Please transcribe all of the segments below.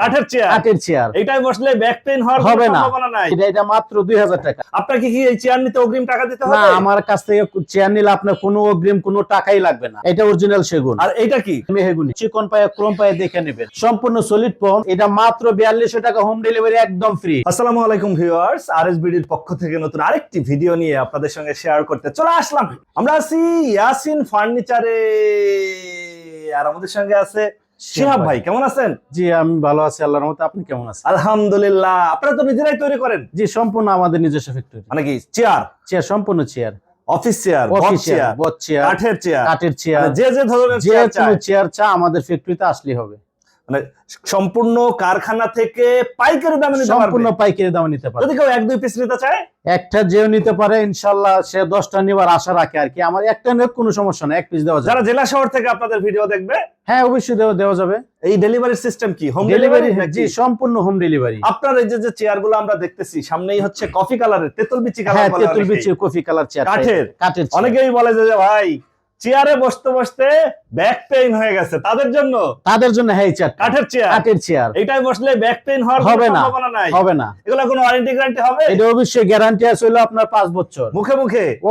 কাঠের চেয়ার কাঠের চেয়ার এটাই বসলে ব্যাক পেইন হওয়ার হবে না। সম্ভাবনা নাই। এটা এটা মাত্র দুই হাজার টাকা। আপনাকে কি এই চেয়ার নিতে অগ্রিম টাকা দিতে না আমার কাছ থেকে চেয়ার নিলে আপনার কোনো অগ্রিম কোনো টাকাই লাগবে না। এটা অরিজিনাল সেগুন। আর এটা কি? মেহেগুনি। চিকন পায়ে ক্রোম পায়ে দেখে নেবেন। সম্পূর্ণ সলিড এটা মাত্র বিয়াল্লিশশো টাকা হোম ডেলিভারি একদম ফ্রি আসসালামু আলাইকুম ভিউয়ার্স আরএসবিডির পক্ষ থেকে নতুন আরেকটি ভিডিও নিয়ে আপনাদের সঙ্গে শেয়ার করতে চলে আসলাম। আমরা আছি ইয়াসিন ফার্নিচারে আর আমাদের সঙ্গে আছে শিহাব ভাই কেমন আছেন? জি আমি ভালো আছি আল্লাহর রহমতে। আপনি কেমন আছেন? আলহামদুলিল্লাহ। আপনারা তো নিজেরাই তৈরি করেন? জি সম্পূর্ণ আমাদের নিজস্ব ফ্যাক্টরি মানে কি চেয়ার চেয়ার সম্পূর্ণ chair office chair office chair বট চেয়ার কাঠের চেয়ার কাঠের চেয়ার মানে যে যে ধরনের চেয়ার চা আমাদের ফ্যাক্টরিতে আসলে হবে। মানে সম্পূর্ণ কারখানা থেকে পাইকারি দামে নিতে পারবে? সম্পূর্ণ পারবে পাইকারি দামে নিতে পারে যদি কেউ এক দুই পিস নিতে চায়? একটা যেও নিতে পারে ইনশাল্লাহ সে দশটা নেবার আশা রাখে আর কি। আমার একটা নেক কোনো সমস্যা না এক পিস দেওয়া যাবে। যারা জেলা শহর থেকে আপনাদের ভিডিও দেখবে হ্যাঁ অবশ্যই দেওয়া দেওয়া যাবে। এই ডেলিভারি সিস্টেম কি? হোম ডেলিভারি ডেলিভারি জি সম্পূর্ণ হোম ডেলিভারি আপনার এই যে যে চেয়ারগুলো আমরা দেখতেছি সামনেই হচ্ছে কফি কালারের তেতুল বিচি কালার হ্যাঁ তেঁতুল। বিচি কফি কালার চেয়ার কাঠের? কাঠের অনেকেই বলে যে ভাই চেয়ারে বসতে বসতে ব্যাক পেইন হয়ে গেছে। তাদের জন্য? তাদের জন্য হ্যাঁ চেয়ার কাঠের চেয়ার কাঠের চেয়ার এটাই বসলে ব্যাক পেইন হওয়ার হবে না হবে এগুলো কোনো ওয়ারেন্টি গ্যারান্টি হবে? এটা অবশ্যই গ্যারান্টি আছে হলো আপনার পাঁচ বছর। মুখে মুখে? ও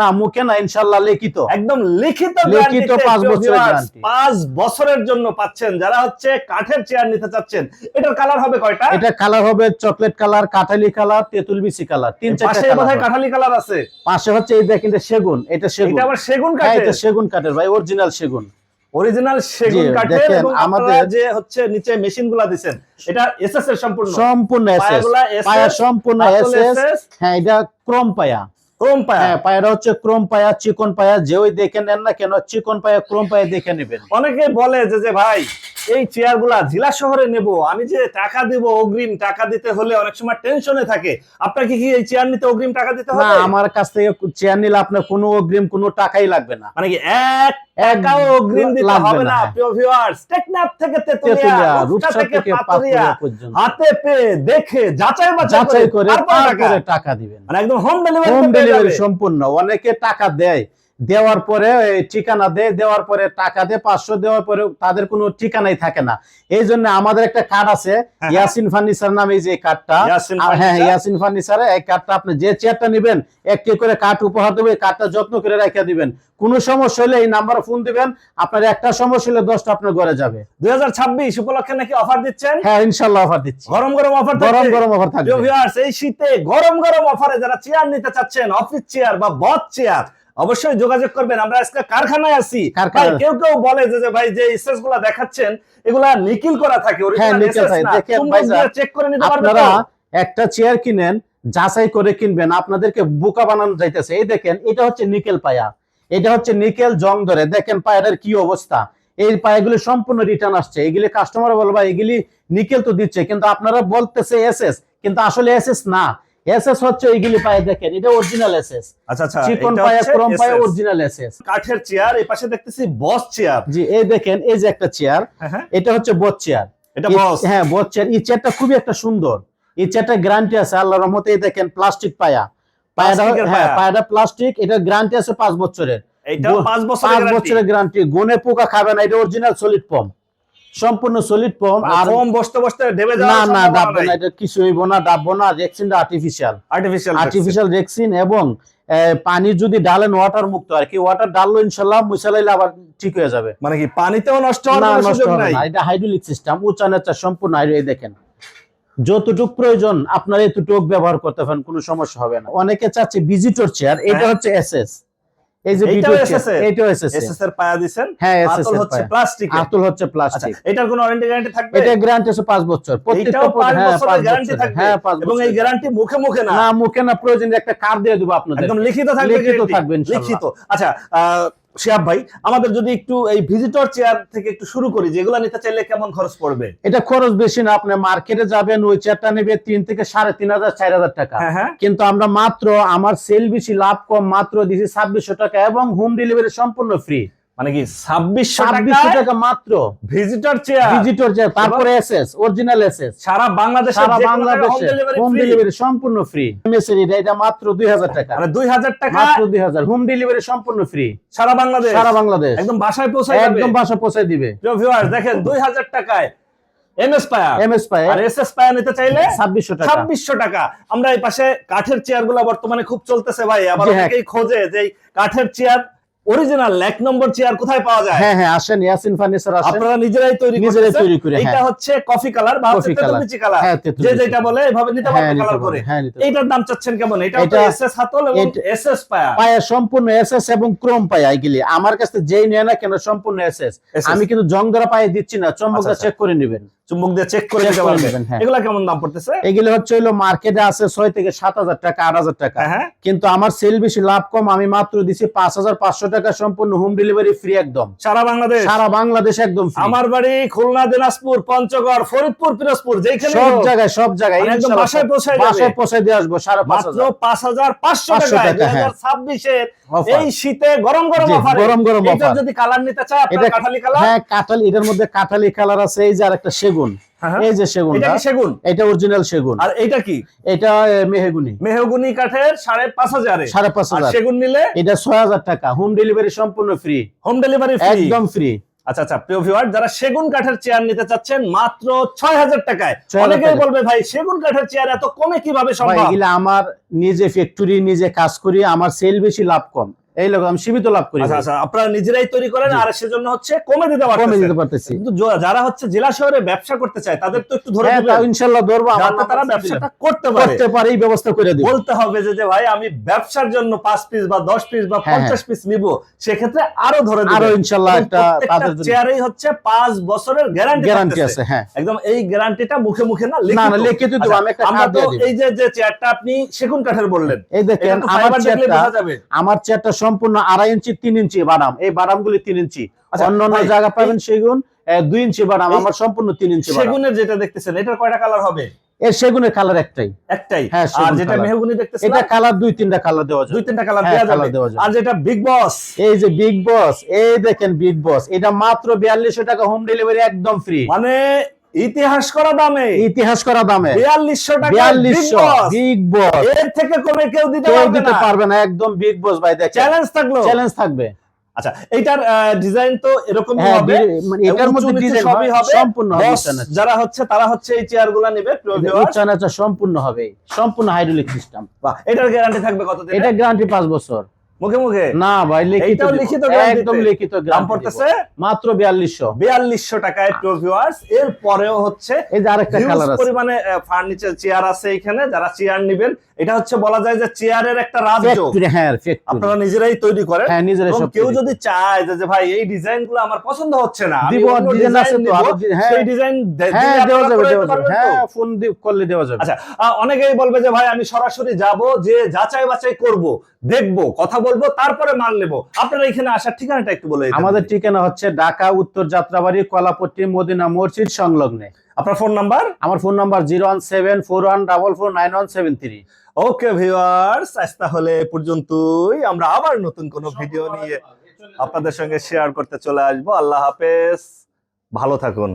না মুখে না ইনশাল্লাহ লিখিত। একদম লিখিত লিখিত guarantee তে পাঁচ প্রিয় বছরের viewers, guarantee। পাঁচ বছরের জন্য পাচ্ছেন। যারা হচ্ছে কাঠের চেয়ার নিতে চাচ্ছেন এটার কালার হবে কয়টা? এটা কালার হবে চকলেট কালার কাঠালি কালার তেঁতুল বিচি কালার তিন চারটা পাশে বোধহয় কাঠালি কালার আছে। পাশে হচ্ছে এই দেখেন সেগুন এটা সেগুন। এটা আবার সেগুন হ্যাঁ কাঠের? এটা সেগুন কাঠের ভাই অরিজিনাল সেগুন। অরিজিনাল সেগুন কাঠের এবং আমাদের যে হচ্ছে নিচে মেশিনগুলা দিচ্ছেন এটা এসএস এর সম্পূর্ণ। সম্পূর্ণ এসএস পায়া সম্পূর্ণ এসএস হ্যাঁ এটা ক্রম পায়া। ক্রোম পায়া। হ্যাঁ পায়াটা হচ্ছে ক্রোম পায়া চিকন পায়া যে ওই দেখে নেন না কেন চিকন পায়া ক্রোম পায়া দেখে নেবেন। অনেকে বলে যে যে ভাই এই চেয়ারগুলা জেলা শহরে নেব আমি যে টাকা দিব অগ্রিম টাকা দিতে হলে অনেক সময় টেনশনে থাকে। আপনাকে কি এই চেয়ার নিতে অগ্রিম টাকা দিতে না হবে? আমার কাছ থেকে চেয়ার নিলে আপনার কোনো অগ্রিম কোনো টাকাই লাগবে না। মানে কি এক টাকাও অগ্রিম দিতে হবে না না। প্রিয় ভিউয়ার্স টেকনাফ থেকে তেতুলিয়া রূপসা থেকে পাতুরিয়া হাতে পেয়ে দেখে যাচাই বাছাই করে তারপর টাকা। দিবেন। মানে একদম হোম ডেলিভারি সম্পূর্ণ। অনেকে টাকা দেয়। দেওয়ার পরে ঠিকানা দেয় দেওয়ার পরে টাকা দেয় পাঁচশো দেওয়ার পরে তাদের কোনো ঠিকানাই থাকে না। এই জন্য আমাদের একটা কার্ড আছে হ্যাঁ। ইয়াসিন ফার্নিচার নামে যে কার্ডটা হ্যাঁ ইয়াসিন ফার্নিচারে এই কার্ডটা আপনি যে চেয়ারটা নেবেন একটি করে কার্ড উপহার দেবে কার্ডটা যত্ন করে রেখে দিবেন। কোনো সমস্যা হলে এই নাম্বারে ফোন দিবেন আপনার একটা সমস্যা হলে দশটা আপনার ঘরে যাবে। দুই হাজার ছাব্বিশ উপলক্ষে নাকি অফার দিচ্ছেন? হ্যাঁ ইনশাল্লাহ অফার দিচ্ছি। গরম গরম অফার গরম গরম অফার থাকবে। এই শীতে গরম গরম অফারে যারা চেয়ার নিতে চাচ্ছেন অফিস চেয়ার বা বট চেয়ার অবশ্যই যোগাযোগ করবেন। আমরা আজকে কারখানায় আছি। কেউ কেউ বলে যে ভাই যে স্পেসগুলা দেখাচ্ছেন এগুলা নিকিল করা থাকে হ্যাঁ, চেক করে নিতে পারবেন একটা চেয়ার কিনেন যাচাই করে কিনবেন আপনাদেরকে বোকা বানানো যাইতেছে। এই দেখেন এটা হচ্ছে নিকেল পায়া। এটা হচ্ছে নিকেল জং ধরে। দেখেন পায়াটার কি অবস্থা। এই পায়াগুলি সম্পূর্ণ রিটার্ন আসছে। এগুলি কাস্টমার বলবা এগুলি নিকেল তো দিচ্ছে। কিন্তু আপনারা বলতেছে এসএস কিন্তু আসলে এসএস না। এসএস হচ্ছে এইগুলি পায়া দেখেন এটা অরিজিনাল এসএস। আচ্ছা আচ্ছা চিকন এটা পায়া ক্রোম অরিজিনাল এসএস। কাঠের চেয়ার এই পাশে দেখতেছি বস চেয়ার জি এই দেখেন এই যে একটা চেয়ার হ্যাঁ হ্যাঁ। এটা হচ্ছে বোট চেয়ার এটা বস হ্যাঁ বট চেয়ার এই চেয়ারটা খুবই একটা সুন্দর। এই চেয়ারটা গ্যারান্টি আছে আল্লাহর রহমতে এই দেখেন প্লাস্টিক পায়া। পায়াটা হ্যাঁ পায়াটা প্লাস্টিক এটা গ্যারান্টি আছে পাঁচ বছরের। গো- পাঁচ বছরের পাঁচ বছরের গ্যারান্টি গুনে পোকা খাবে না এটা অরিজিনাল সলিড ফর্ম সম্পূর্ণ সলিড ফর্ম মানে আর ফোম বসতে বসতে ঢেবে না না সম্ভাবনা ডাববে না এটা কিছু হইব না ডাববো না রেক্সিনটা আর্টিফিশিয়াল আর্টিফিশিয়াল আর্টিফিশিয়াল রেক্সিন এবং পানি যদি ডালেন ওয়াটার মুক্ত আর কি ওয়াটার ডাললো ইনশাল্লাহ মুসালাইলে আবার ঠিক হয়ে যাবে। মানে কি পানিতেও নষ্ট হওয়ার না নষ্ট নাই? না এটা হাইড্রোলিক সিস্টেম উঁচা নেচা সম্পূর্ণ হাইড্রোলিক দেখেন। যতটুক প্রয়োজন আপনার এতটুক ব্যবহার করতে পারেন কোনো সমস্যা হবে না। অনেকে চাচ্ছে ভিজিটর চেয়ার এটা হ্যাঁ। হচ্ছে এসএস এই যে? এটাও এর পায়া দিছেন হ্যাঁ হচ্ছে প্লাস্টিক আতুল হচ্ছে আচ্ছা প্লাস্টিক এটার কোনো ওয়ারেন্টি গ্যারান্টি থাকবে? এটা গ্যারান্টি আছে পাঁচ বছর। প্রত্যেকটা বছরের গ্যারান্টি। থাকবে। হ্যাঁ এবং এই গ্যারান্টি মুখে মুখে না। না মুখে না প্রয়োজন একটা কার্ড দিয়ে দেবো আপনাদের। একদম লিখিত থাকবে লিখিত। থাকবে ইনশাআল্লাহ। লিখিত। আচ্ছা শিহাব ভাই আমাদের যদি একটু এই ভিজিটর চেয়ার থেকে একটু শুরু করি যেগুলো নিতে চাইলে কেমন খরচ পড়বে? এটা খরচ বেশি না আপনি মার্কেটে যাবেন ওই চেয়ারটা নেবে তিন থেকে সাড়ে তিন হাজার চার হাজার টাকা। হ্যাঁ হ্যাঁ। কিন্তু আমরা মাত্র আমার সেল বেশি লাভ কম মাত্র দিছি ছাব্বিশশো টাকা এবং হোম ডেলিভারি সম্পূর্ণ ফ্রি মানে কি ছাব্বিশশো টাকা মাত্র। ভিজিটর চেয়ার ভিজিটর যে তারপরে এসএস অরিজিনাল এসএস সারা বাংলাদেশে সারা বাংলাদেশে হোম ডেলিভারি সম্পূর্ণ ফ্রি এটা এটা মাত্র দুই হাজার টাকা। মানে দুই হাজার টাকা মাত্র দুই হাজার। হোম ডেলিভারি সম্পূর্ণ ফ্রি সারা বাংলাদেশ। সারা বাংলাদেশ। একদম বাসায় পৌঁছায় যাবে। একদম বাসা পৌঁছে দিবে। ভিউয়ার্স দেখেন দুই হাজার টাকায় এম এস পায়া এম এস পায়া আর এস এস পায়া নিতে চাইলে ছাব্বিশশো টাকা। ছাব্বিশশো টাকা। আমরা এই পাশে কাঠের চেয়ারগুলো বর্তমানে খুব চলতেছে ভাই। আবার হ্যাঁ। অনেকেই খোঁজে যে কাঠের চেয়ার অরিজিনাল এক নম্বর চেয়ার কোথায় পাওয়া যায়? হ্যাঁ হ্যাঁ আসেন ইয়াসিন ফার্নিচার আসেন। আপনারা নিজেরাই তৈরি নিজেরাই তৈরি করে এইটা হ্যাঁ। হচ্ছে কফি কালার বা হচ্ছে কফি কালার। হ্যাঁ যে যেটা বলে এভাবে নিতে হ্যাঁ পারবে। কালার করে। হ্যাঁ নিতে এইটার দাম চাচ্ছেন কেমন? এটা এটা- এস এস হাতল এবং এটা- এস এস পায়া। পায়া সম্পূর্ণ এসএস এবং ক্রোম পায়া এগুলি। আমার কাছে যেই নেয় না কেন সম্পূর্ণ এসএস আমি কিন্তু জং ধরা পায়ে দিচ্ছি না চম্বকটা আচ্ছা, চেক করে নেবেন। চুম্বক দিয়ে চেক করে নিতে করে পারবে। নেবেন, হ্যাঁ। এগুলা কেমন দাম পড়তেছে? এগুলি হচ্ছে হলো মার্কেটে আছে ছয় থেকে সাত হাজার টাকা আট হাজার টাকা। হ্যাঁ হ্যাঁ। কিন্তু আমার সেল বেশি লাভ কম আমি মাত্র দিছি পাঁচ হাজার পাঁচশো টাকা সম্পূর্ণ হোম ডেলিভারি ফ্রি একদম। সারা বাংলাদেশ? সারা বাংলাদেশ একদম free। আমার বাড়ি খুলনা দিনাজপুর পঞ্চগড় ফরিদপুর পিরোজপুর যেখানে সব জায়গায় সব জায়গায় মানে একদম বাসায় পৌঁছায়। বাসায় পৌঁছায় দিয়ে আসব সাড়ে পাঁচ মাত্র হাজার। পাঁচশো 500 টাকায় দুই টাকা, হ্যাঁ। হাজার ছাব্বিশের এই শীতে গরম গরম অফার গরম গরম এটা যদি কালার নিতে চায় আপনার কাঠালি কালার হ্যাঁ কাঁঠালি এটার মধ্যে কাঁঠালি কালার আছে এই যে আর একটা সেগুন। হ্যাঁ, হ্যাঁ। এই যে এটা কি সেগুন? এটা অরিজিনাল সেগুন। আর এটা কি? এটা মেহগুনি। মেহগুনি কাঠের সাড়ে পাঁচ হাজারে। সাড়ে পাঁচ আর হাজার সেগুন নিলে? এটা ছয় হাজার টাকা। হোম ডেলিভারি সম্পূর্ণ ফ্রি হোম ডেলিভারি একদম ফ্রি আচ্ছা আচ্ছা প্রিয় ভিউয়ার যারা সেগুন কাঠের চেয়ার নিতে চাচ্ছেন মাত্র ছয় হাজার টাকায়। অনেকেই বলবে ভাই সেগুন কাঠের চেয়ার এত কমে কীভাবে সম্ভব? আমার নিজে ফ্যাক্টরি নিজে কাজ করি আমার সেল বেশি লাভ কম। এই লোক আমি সীমিত লাভ করি। আচ্ছা আচ্ছা আপনারা নিজেরাই তৈরি করেন আর সেজন্য হচ্ছে কমে দিতে কমে দিতে পারতেছি। কিন্তু যারা হচ্ছে জেলা শহরে ব্যবসা করতে চায় তাদের তো একটু ধরে হ্যাঁ ইনশাল্লাহ ধরবো আমার তারা ব্যবসাটা করতে পারে। করতে পারে এই ব্যবস্থা করে দিব বলতে হবে যে যে ভাই আমি ব্যবসার জন্য পাঁচ পিস বা দশ পিস বা হ্যাঁ, পঞ্চাশ পিস নিব সেক্ষেত্রে আরও ধরে আরও দিবেন ইনশাল্লাহ এবং একটা তাদের জন্য চেয়ারেই হচ্ছে পাঁচ বছরের গ্যারান্টি গ্যারান্টি আছে হ্যাঁ। একদম এই গ্যারান্টিটা মুখে মুখে না না না লিখিত। লিখিত দিব আচ্ছা, আমি একটা আমরা তো দিব। এই যে যে চেয়ারটা আপনি সেগুন কাঠের বললেন এই দেখেন আমার চেয়ারটা আমার চেয়ারটা সম্পূর্ণ আড়াই ইঞ্চি তিন ইঞ্চি বাদাম। এই বাদামগুলি তিন ইঞ্চি। আচ্ছা, অন্য অন্য জায়গা পাবেন সেগুন দুই ইঞ্চি বাদাম আমার সম্পূর্ণ তিন ইঞ্চি সেগুনের যেটা দেখতেছেন এটার কয়টা কালার হবে? এর সেগুনের কালার একটাই। একটাই? হ্যাঁ, আর যেটা colour। মেহগুনি দেখতেছেন এটা কালার দুই তিনটা কালার দেওয়া যায় দুই তিনটা কালার হ্যাঁ, দেওয়া যাবে। আর যেটা বিগ বস এই যে বিগ বস এই দেখেন বিগ বস এটা মাত্র বিয়াল্লিশশো টাকা হোম ডেলিভারি একদম ফ্রি মানে ইতিহাস করা দামে। ইতিহাস করা দামে। বিয়াল্লিশশো টাকা বিয়াল্লিশশো। বিগ বস এর থেকে কমে কেউ দিতে পারবে দিতে না। পারবে না। একদম বিগ বস ভাই চ্যালেঞ্জ থাকল। চ্যালেঞ্জ থাকবে। আচ্ছা এইটার ডিজাইন তো এরকমই হ্যাঁ হবে। মানে এটার মধ্যে ডিজাইন সবই হবে। সম্পূর্ণ হবে যারা হচ্ছে তারা হচ্ছে এই নিবে। সম্পূর্ণ হবে। সম্পূর্ণ হাইড্রোলিক সিস্টেম এটার গ্যারান্টি থাকবে কতদিন এটা গ্যারান্টি পাঁচ বছর। মুখে মুখে? না ভাই লিখিত লিখিত একদম লিখিত দাম পড়তেছে? মাত্র বিয়াল্লিশশো। বিয়াল্লিশশো টাকায় প্রিয় ভিউয়ার্স এর পরেও হচ্ছে এই যে আরেকটা কালার আছে। পরিমাণে ফার্নিচার চেয়ার আছে এখানে। যারা চেয়ার নিবেন এটা হচ্ছে বলা যায় যে চেয়ারের একটা রাজ্য হ্যাঁ আপনারা নিজেরাই তৈরি করেন। হ্যাঁ নিজেরা এবং সব কেউ যদি চায় যে ভাই এই ডিজাইনগুলো আমার পছন্দ হচ্ছে না দিব, ডিজাইন আছে তো, হ্যাঁ। সেই ডিজাইন হ্যাঁ দেওয়া যাবে দেওয়া যাবে। হ্যাঁ ফোন দিয়ে করলে দেওয়া যাবে। আচ্ছা অনেকেই বলবে যে ভাই আমি সরাসরি যাব যে যাচাই বাছাই করব দেখব কথা বলব তারপরে মাল নেব। আপনারা এখানে আসার ঠিকানাটা একটু বলে। আমাদের ঠিকানা হচ্ছে ঢাকা উত্তর যাত্রাবাড়ি কলাপট্টি মদিনা মসজিদ সংলগ্নে। আপনার ফোন নাম্বার আমার phone number zero one seven four one double four nine one seven three okay viewers আজ তাহলে পর্যন্তই। আমরা আবার নতুন কোন ভিডিও নিয়ে আপনাদের সঙ্গে শেয়ার করতে চলে আসব। আল্লাহ হাফেজ। ভালো থাকুন।